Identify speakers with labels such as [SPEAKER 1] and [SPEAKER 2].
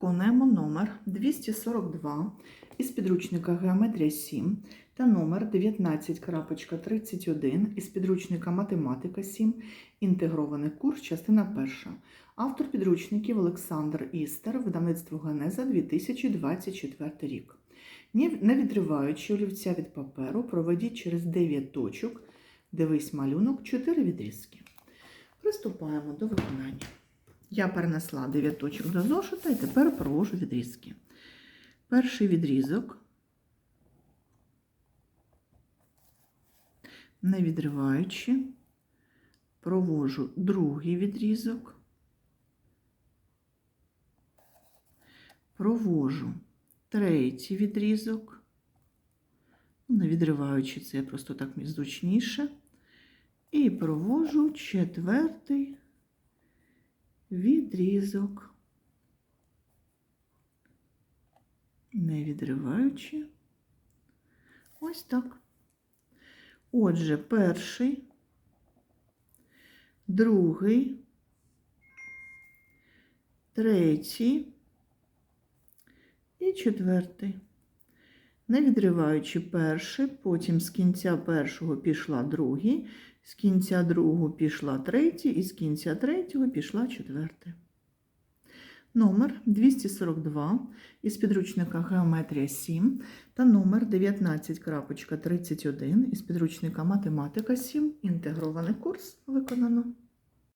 [SPEAKER 1] Виконуємо номер 242 із підручника Геометрія 7 та номер 19.31 із підручника Математика 7, інтегрований курс, частина перша. Автор підручників Олександр Істер, видавництво Генеза 2024 рік. Не відриваючи олівця від паперу, проведіть через 9 точок, дивись малюнок, 4 відрізки. Приступаємо до виконання. Я перенесла 9 точок до зошита і тепер провожу відрізки. Перший відрізок, не відриваючи, провожу другий відрізок, провожу третій відрізок, не відриваючи це просто так зручніше, і провожу четвертий відрізок, не відриваючи. Ось так. Отже, перший, другий, третій і четвертий. Не відриваючи перший, потім з кінця першого пішла другий, з кінця другого пішла третій, і з кінця третього пішла четвертий. Номер 242 із підручника Геометрія 7 та номер 19.31 із підручника Математика 7. Інтегрований курс виконано.